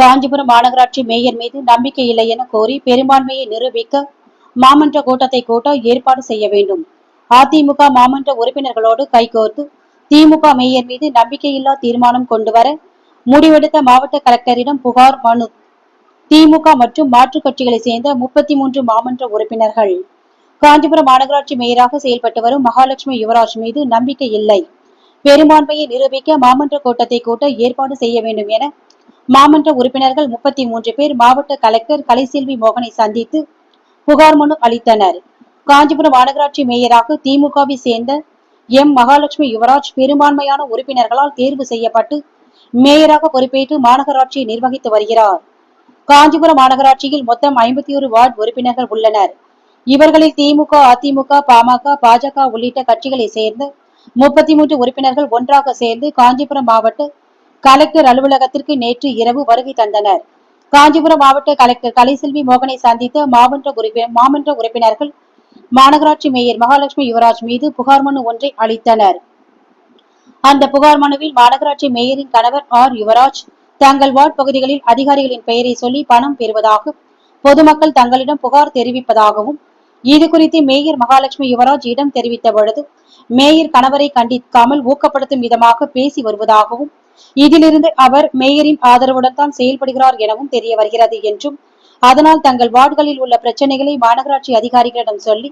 காஞ்சிபுரம் மாநகராட்சி மேயர் மீது நம்பிக்கை இல்லை என கோரி பெரும்பான்மையை நிரூபிக்க மாமன்ற கூட்டத்தை கூட்ட ஏற்பாடு செய்ய வேண்டும். அதிமுக மாமன்ற உறுப்பினர்களோடு கைகோர்த்து திமுக மேயர் மீது நம்பிக்கையில்லா தீர்மானம் கொண்டுவர முடிவெடுத்த மாவட்ட கலெக்டரிடம் புகார் மனு. திமுக மற்றும் மாற்றுக் கட்சிகளை சேர்ந்த முப்பத்தி மூன்று மாமன்ற உறுப்பினர்கள். காஞ்சிபுரம் மாநகராட்சி மேயராக செயல்பட்டு வரும் மகாலட்சுமி யுவராஜ் மீது நம்பிக்கை இல்லை. பெரும்பான்மையை நிரூபிக்க மாமன்ற கூட்டத்தை கூட்ட ஏற்பாடு செய்ய வேண்டும் என மாமன்ற உறுப்பினர்கள் முப்பத்தி மூன்று பேர் மாவட்ட கலெக்டர் கலைசெல்வி மோகனை சந்தித்து புகார் மனு அளித்தனர். காஞ்சிபுரம் மாநகராட்சி மேயராக திமுகவை சேர்ந்த எம் மகாலட்சுமி யுவராஜ் பெரும்பான்மையான உறுப்பினர்களால் தேர்வு செய்யப்பட்டு மேயராக பொறுப்பேற்று மாநகராட்சியை நிர்வகித்து வருகிறார். காஞ்சிபுரம் மாநகராட்சியில் மொத்தம் ஐம்பத்தி ஒரு வார்டு உறுப்பினர்கள் உள்ளனர். இவர்களில் திமுக அதிமுக பாமக பாஜக உள்ளிட்ட கட்சிகளை சேர்ந்த முப்பத்தி மூன்று உறுப்பினர்கள் ஒன்றாக சேர்ந்து காஞ்சிபுரம் மாவட்ட கலெக்டர் அலுவலகத்திற்கு நேற்று இரவு வருகை தந்தனர். காஞ்சிபுரம் மாவட்ட கலெக்டர் கலைசெல்வி மோகனை சந்தித்த மாமன்ற மாமன்ற உறுப்பினர்கள் மாநகராட்சி மேயர் மகாலட்சுமி யுவராஜ் மீது புகார் மனு ஒன்றை அளித்தனர். அந்த புகார் மனுவில் மாநகராட்சி மேயரின் கணவர் ஆர் யுவராஜ் தங்கள் வார்டு பகுதிகளில் அதிகாரிகளின் பெயரை சொல்லி பணம் பெறுவதாக பொதுமக்கள் தங்களிடம் புகார் தெரிவிப்பதாகவும் இது குறித்து மேயர் மகாலட்சுமி யுவராஜ் இடம் தெரிவித்த பொழுது மேயர் கணவரை கண்டிக்காமல் ஊக்கப்படுத்தும் விதமாக பேசி வருவதாகவும் இதிலிருந்து அவர் மேயரின் ஆதரவுடன் தான் செயல்படுகிறார் எனவும் தெரிய வருகிறது என்றும் அதனால் தங்கள் வார்டுகளில் உள்ள பிரச்சனைகளை மாநகராட்சி அதிகாரிகளிடம் சொல்லி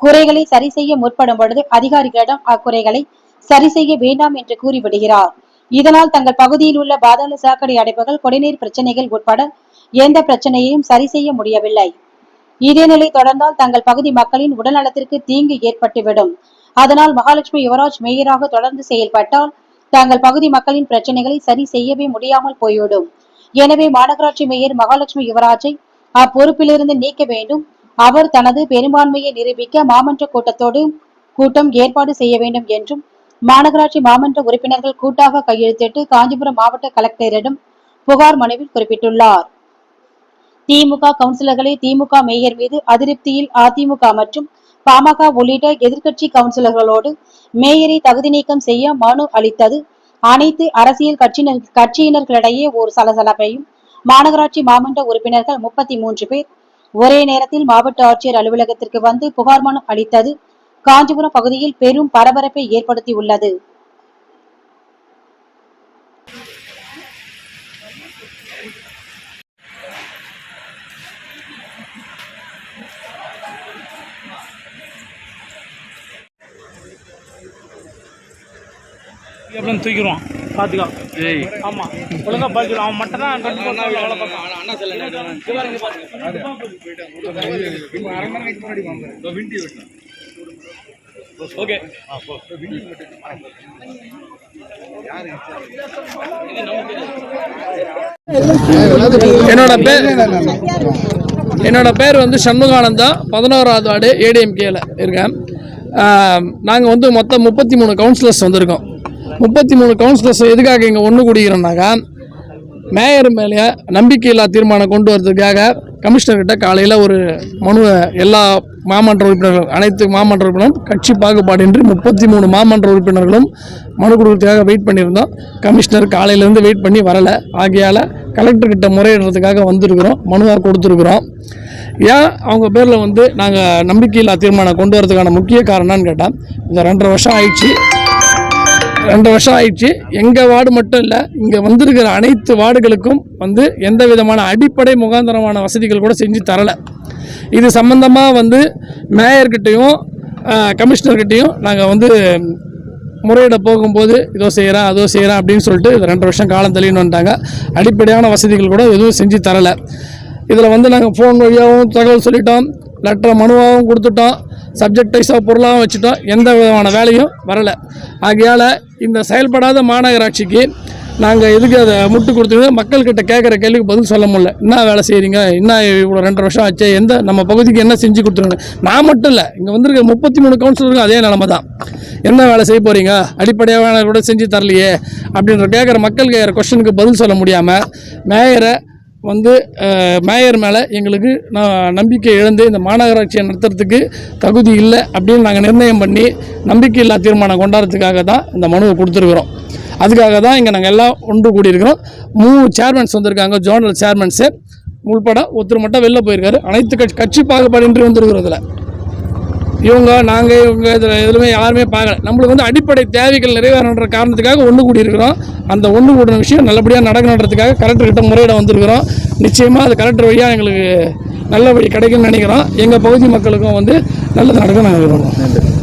குறைகளை சரி செய்ய முற்படும் பொழுது அதிகாரிகளிடம் அக்குறைகளை சரி செய்ய வேண்டாம் என்று கூறிவிடுகிறார். இதனால் தங்கள் பகுதியில் உள்ள பாதாள சாக்கடை அடைப்புகள் குடிநீர் பிரச்சனைகள் உட்பட எந்த பிரச்சனையையும் சரி செய்ய முடியவில்லை. இதே நிலை தொடர்ந்தால் தங்கள் பகுதி மக்களின் உடல்நலத்திற்கு தீங்கு ஏற்பட்டுவிடும். அதனால் மகாலட்சுமி யுவராஜ் மேயராக தொடர்ந்து செயல்பட்டால் தங்கள் பகுதி மக்களின் பிரச்சனைகளை சரி செய்யவே முடியாமல் போய்விடும். எனவே மாநகராட்சி மேயர் மகாலட்சுமி யுவராஜை அப்பொறுப்பிலிருந்து நீக்க வேண்டும். அவர் தனது பெரும்பான்மையை நிரூபிக்க மாமன்ற கூட்டத்தோடு கூட்டம் ஏற்பாடு செய்ய வேண்டும் என்றும் மாநகராட்சி மாமன்ற உறுப்பினர்கள் கூட்டாக கையெழுத்திட்டு காஞ்சிபுரம் மாவட்ட கலெக்டரிடம் புகார் மனுவில் குறிப்பிட்டுள்ளார். திமுக கவுன்சிலர்களை திமுக மேயர் மீது அதிருப்தியில் அதிமுக மற்றும் பாமக உள்ளிட்ட எதிர்க்கட்சி கவுன்சிலர்களோடு மேயரை தகுதி நீக்கம் செய்ய மனு அளித்தது. அனைத்து அரசியல் கட்சியினர் கட்சியினர்களிடையே ஒரு சலசலப்பையும் மாநகராட்சி மாமன்ற உறுப்பினர்கள் முப்பத்தி மூன்று பேர் ஒரே நேரத்தில் மாவட்ட ஆட்சியர் அலுவலகத்திற்கு வந்து புகார் மனு அளித்தது. காஞ்சிபுரம் பகுதியில் பெரும் பரபரப்பை ஏற்படுத்தியுள்ளது. அப்படின்னு தூக்கிடுவான். பார்த்துக்கோ ஆமாம் ஒழுங்கா பார்த்துக்கலாம் அவன் மட்டும் தான் கண்டிப்பாக வேலை பார்ப்பான். ஓகே. என்னோட பேர் என்னோட பேர் வந்து சண்முகானந்தா. பதினோராவது வார்டு ஏடிஎம்கேல இருக்கேன். நாங்கள் வந்து மொத்தம் முப்பத்தி மூணு கவுன்சிலர்ஸ் வந்திருக்கோம். முப்பத்தி மூணு கவுன்சிலர்ஸ் எதுக்காக இங்கே ஒன்று கூடுகிறோம்னாக்கா மேயர் மேலே நம்பிக்கையில்லா தீர்மானம் கொண்டு வரதுக்காக கமிஷனர்கிட்ட காலையில் ஒரு மனுவை எல்லா மாமன்ற உறுப்பினர்கள் அனைத்து மாமன்ற உறுப்பினரும் கட்சி பாகுபாடின்றி முப்பத்தி மூணு மாமன்ற உறுப்பினர்களும் மனு கொடுக்கறதுக்காக வெயிட் பண்ணியிருந்தோம். கமிஷனர் காலையிலேருந்து வெயிட் பண்ணி வரலை. ஆகையால் கலெக்டர்கிட்ட முறையிடுறதுக்காக வந்திருக்கிறோம். மனுவாக கொடுத்துருக்குறோம். ஏன் அவங்க பேரில் வந்து நாங்கள் நம்பிக்கையில்லா தீர்மானம் கொண்டு வரதுக்கான முக்கிய காரணம்னு கேட்டால் இந்த ரெண்டரை வருஷம் ஆயிடுச்சு. ரெண்டு வருஷம் ஆயிடுச்சு. எங்கள் வார்டு மட்டும் இல்லை இங்கே வந்திருக்கிற அனைத்து வார்டுகளுக்கும் வந்து எந்த விதமான அடிப்படை முகாந்தரமான வசதிகள் கூட செஞ்சு தரலை. இது சம்மந்தமாக வந்து மேயர்கிட்டையும் கமிஷனர்கிட்டையும் நாங்கள் வந்து முறையிட போகும்போது இதோ செய்கிறேன் அதோ செய்கிறேன் அப்படின்னு சொல்லிட்டு இது ரெண்டு வருஷம் காலம் தள்ளின்னு வந்துட்டாங்க. அடிப்படையான வசதிகள் கூட எதுவும் செஞ்சு தரலை. இதில் வந்து நாங்கள் ஃபோன் வழியாகவும் தகவல் சொல்லிட்டோம். லெட்டர் மனுவாகவும் கொடுத்துட்டோம். சப்ஜெக்ட் வைஸாக பொருளாகவும் வச்சுட்டோம். எந்த விதமான வேலையும் வரலை. ஆகையால் இந்த செயல்படாத மாநகராட்சிக்கு நாங்கள் எதுக்கு அதை முட்டு கொடுத்துருக்கோம் மக்கள்கிட்ட கேட்குற கேள்விக்கு பதில் சொல்ல முடியல. என்ன வேலை செய்கிறீங்க என்ன இவ்வளோ ரெண்டு வருஷம் ஆச்சு? எந்த நம்ம பகுதிக்கு என்ன செஞ்சு கொடுத்துருங்க? நான் மட்டும் இல்லை இங்கே வந்திருக்க முப்பத்தி மூணு கவுன்சிலருக்கும் அதே நிலமை தான். என்ன வேலை செய்ய போகிறீங்க அடிப்படையாக வேலை கூட செஞ்சு தரலையே அப்படின்ற கேட்குற மக்கள் கேட்குற கொஷனுக்கு பதில் சொல்ல முடியாமல் மேயரை வந்து மேயர் மேலே எங்களுக்கு நான் நம்பிக்கை இழந்து இந்த மாநகராட்சியை நடத்துறதுக்கு தகுதி இல்லை அப்படின்னு நாங்கள் நிர்ணயம் பண்ணி நம்பிக்கையில்லா தீர்மானம் கொண்டாடுறதுக்காக தான் இந்த மனுவை கொடுத்துருக்குறோம். அதுக்காக தான் இங்கே நாங்கள் எல்லாம் ஒன்று கூடியிருக்கிறோம். மூணு சேர்மன்ஸ் வந்திருக்காங்க ஜோனல் சேர்மன்ஸு. உள்பட ஒருத்தர் மட்டும் வெளில போயிருக்காரு. அனைத்து கட்சி கட்சி பாகுபாடின்றி வந்திருக்கிறோம் இவங்க நாங்கள் இவங்க இதில் எதுவுமே யாருமே பார்க்கல. நம்மளுக்கு வந்து அடிப்படை தேவைகள் நிறைவேறன்ற காரணத்துக்காக ஒன்று கூடியிருக்கிறோம். அந்த ஒன்று கூடின விஷயம் நல்லபடியாக நடக்கணுன்றதுக்காக கலெக்டர்கிட்ட முறையிட வந்திருக்கிறோம். நிச்சயமாக அது கலெக்டர் வழியாக எங்களுக்கு நல்ல வழி கிடைக்கும்னு நினைக்கிறோம். எங்கள் பகுதி மக்களுக்கும் வந்து நல்லது நடக்கும் நாங்கள் விரும்புகிறோம்